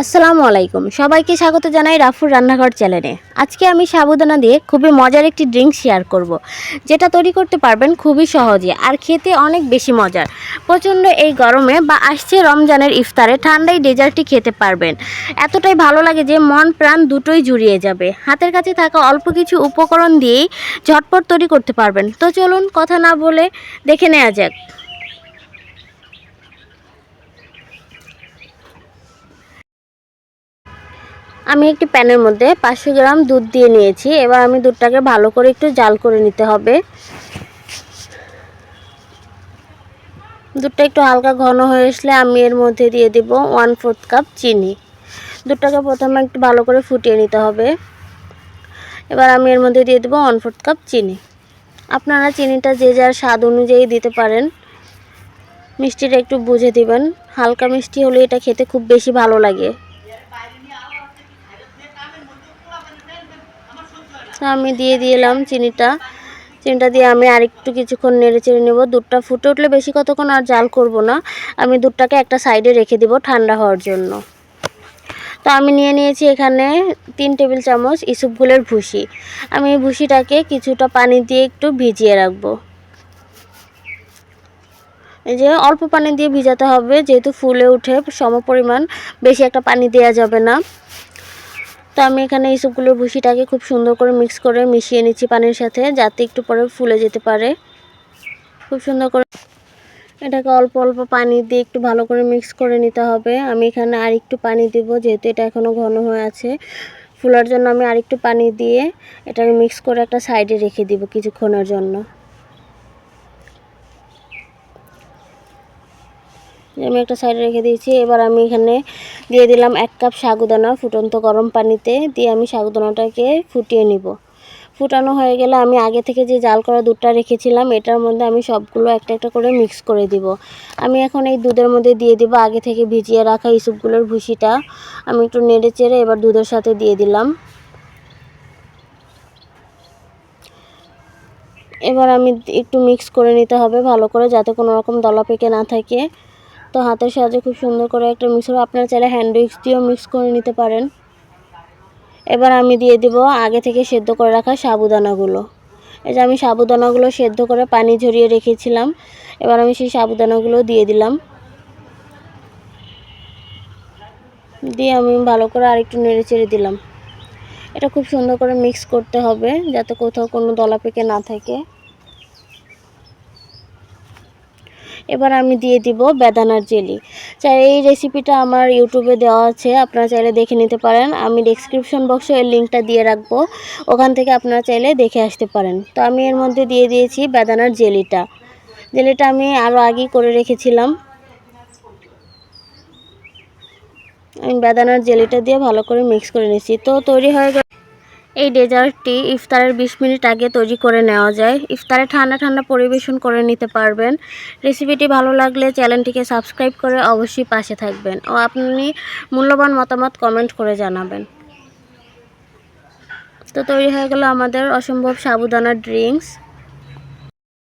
আসসালামু আলাইকুম। সবাইকে স্বাগত জানাই রাফুর রান্নাঘর চ্যানেলে আজকে আমি সাবুদানা দিয়ে খুবই মজার একটি ড্রিঙ্ক শেয়ার করব। যেটা তৈরি করতে পারবেন খুবই সহজে আর খেতে অনেক বেশি মজার। প্রচণ্ড এই গরমে বা আসছে রমজানের ইফতারে ঠান্ডায় ডেজার্টটি খেতে পারবেন। এতটাই ভালো লাগে যে মন প্রাণ দুটোই জুড়িয়ে যাবে। হাতের কাছে থাকা অল্প কিছু উপকরণ দিয়েই ঝটপট তৈরি করতে পারবেন। তো চলুন কথা না বলে দেখে নেওয়া যাক। আমি একটি প্যানের মধ্যে পাঁচশো গ্রাম দুধ দিয়ে নিয়েছি। এবার আমি দুধটাকে ভালো করে একটু জাল করে নিতে হবে। দুধটা একটু হালকা ঘন হয়ে আসলে আমি এর মধ্যে দিয়ে দেব ওয়ান ফোর্থ কাপ চিনি। দুধটাকে প্রথমে একটু ভালো করে ফুটিয়ে নিতে হবে। এবার আমি এর মধ্যে দিয়ে দেবো ওয়ান ফোর্থ কাপ চিনি। আপনারা চিনিটা যে যার স্বাদ অনুযায়ী দিতে পারেন। মিষ্টিটা একটু বুঝে দিবেন। হালকা মিষ্টি হলে এটা খেতে খুব বেশি ভালো লাগে। আমি দিয়ে দিলাম চিনিটা। চিনিটা দিয়ে আমি আরেকটু কিছুক্ষণ নেড়ে চেড়ে নেব। দুধটা ফুটে উঠলে বেশি কতক্ষণ আর জাল করব না। আমি দুধটাকে একটা সাইডে রেখে দিব ঠান্ডা হওয়ার জন্য। তো আমি নিয়ে নিয়েছি এখানে তিন টেবিল চামচ ইসুপগুলের ভুসি। আমি এই ভুসিটাকে কিছুটা পানি দিয়ে একটু ভিজিয়ে রাখব। এই যে অল্প পানি দিয়ে ভিজাতে হবে, যেহেতু ফুলে উঠে সমপরিমাণ বেশি একটা পানি দেওয়া যাবে না। তো আমি এখানে এই সবগুলোর ভুসিটাকে খুব সুন্দর করে মিক্স করে মিশিয়ে নিচ্ছি পানির সাথে, যাতে একটু পরে ফুলে যেতে পারে। খুব সুন্দর করে এটাকে অল্প অল্প পানি দিয়ে একটু ভালো করে মিক্স করে নিতে হবে। আমি এখানে আর একটু পানি দিব, যেহেতু এটা এখনও ঘন হয়ে আছে। ফুলার জন্য আমি আরেকটু পানি দিয়ে এটাকে মিক্স করে একটা সাইডে রেখে দিব কিছুক্ষণের জন্য। আমি একটা সাইডে রেখে দিয়েছি। এবার আমি এখানে দিয়ে দিলাম এক কাপ সাগুদানা ফুটন্ত গরম পানিতে দিয়ে আমি সাগুদানাটাকে ফুটিয়ে নিব। ফুটানো হয়ে গেলে আমি আগে থেকে যে জাল করা দুধটা রেখেছিলাম, এটার মধ্যে আমি সবগুলো একটা একটা করে মিক্স করে দিব। আমি এখন এই দুধের মধ্যে দিয়ে দিব আগে থেকে ভিজিয়ে রাখা ইসুপগুলোর ভুসিটা। আমি একটু নেড়ে চেড়ে এবার দুধের সাথে দিয়ে দিলাম। এবার আমি একটু মিক্স করে নিতে হবে ভালো করে যাতে কোনো রকম দলা পেকে না থাকে। তো হাতের সাহায্যে খুব সুন্দর করে একটা মিক্স করে আপনারা চাইলে হ্যান্ড দিয়েও মিক্স করে নিতে পারেন। এবার আমি দিয়ে দিব আগে থেকে সেদ্ধ করে রাখা সাবুদানাগুলো। এই যে আমি সাবুদানাগুলো সেদ্ধ করে পানি ঝরিয়ে রেখেছিলাম, এবার আমি সেই সাবুদানাগুলো দিয়ে দিলাম। দিয়ে আমি ভালো করে আরেকটু নেড়ে চেড়ে দিলাম। এটা খুব সুন্দর করে মিক্স করতে হবে, যাতে কোথাও কোনো দলা পেকে না থাকে। এবার আমি দিয়ে দিব বেদানার জেলি। চাই, এই রেসিপিটা আমার ইউটিউবে দেওয়া আছে, আপনারা চাইলে দেখে নিতে পারেন। আমি ডিসক্রিপশন বক্সে এর লিঙ্কটা দিয়ে রাখব, ওখান থেকে আপনারা চাইলে দেখে আসতে পারেন। তো আমি এর মধ্যে দিয়ে দিয়েছি বেদানার জেলিটা। জেলিটা আমি আরও আগেই করে রেখেছিলাম। আমি বেদানার জেলিটা দিয়ে ভালো করে মিক্স করে নিয়েছি। তো তৈরি হয়ে গেল। এই ডেজার্টটি ইফতারের 20 মিনিট আগে তৈরি করে নেওয়া যায়। ইফতারে ঠান্ডা ঠান্ডা পরিবেশন করে নিতে পারবেন। রেসিপিটি ভালো লাগলে চ্যানেলটিকে সাবস্ক্রাইব করে অবশ্যই পাশে থাকবেন ও আপনি মূল্যবান মতামত কমেন্ট করে জানাবেন। তো তৈরি হয়ে গেল আমাদের অসম্ভব সাবুদানা ড্রিঙ্কস।